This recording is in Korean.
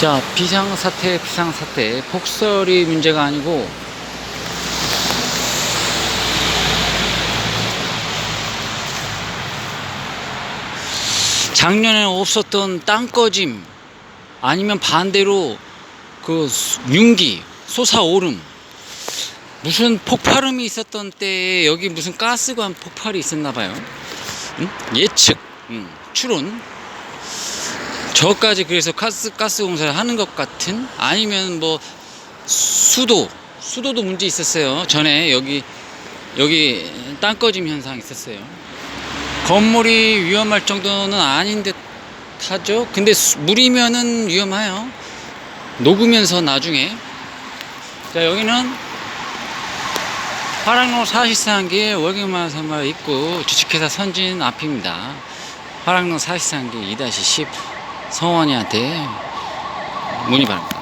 자, 비상사태, 비상사태. 폭설이 문제가 아니고, 작년에 없었던 땅꺼짐, 아니면 반대로 그 수- 윤기, 솟아오름, 무슨 폭발음이 있었던 때에 여기 무슨 가스관 폭발이 있었나 봐요. 응? 예측, 응, 추론. 저까지 그래서 가스 가스 공사를 하는 것 같은 아니면 뭐 수도 수도도 문제 있었어요. 전에 여기 여기 땅 꺼짐 현상 있었어요. 건물이 위험할 정도는 아닌 듯 하죠. 근데 수- 물이면은 위험해요. 녹으면서 나중에 자 여기는 화랑로 43기 월경마 선마 입구 주식회사 선진 앞입니다. 화랑로 43기 2-10 성원이한테 문의 바랍니다.